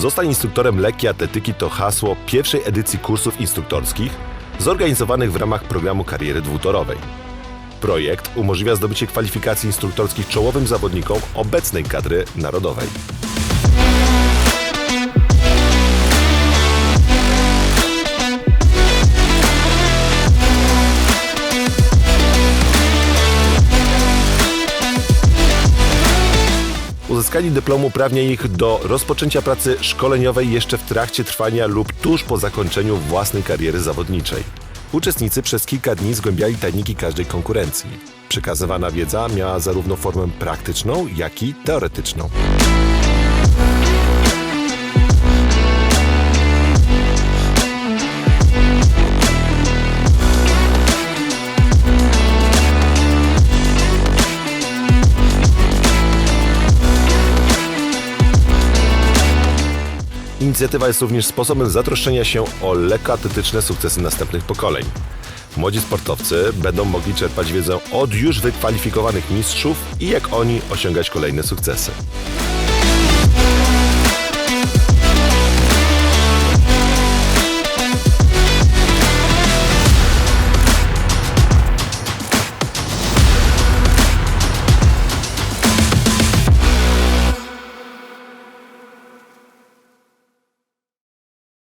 Zostań instruktorem lekkiej atletyki to hasło pierwszej edycji kursów instruktorskich zorganizowanych w ramach programu kariery dwutorowej. Projekt umożliwia zdobycie kwalifikacji instruktorskich czołowym zawodnikom obecnej kadry narodowej. Uzyskanie dyplomu uprawnia ich do rozpoczęcia pracy szkoleniowej jeszcze w trakcie trwania lub tuż po zakończeniu własnej kariery zawodniczej. Uczestnicy przez kilka dni zgłębiali tajniki każdej konkurencji. Przekazywana wiedza miała zarówno formę praktyczną, jak i teoretyczną. Inicjatywa jest również sposobem zatroszczenia się o lekkoatletyczne sukcesy następnych pokoleń. Młodzi sportowcy będą mogli czerpać wiedzę od już wykwalifikowanych mistrzów i jak oni osiągać kolejne sukcesy.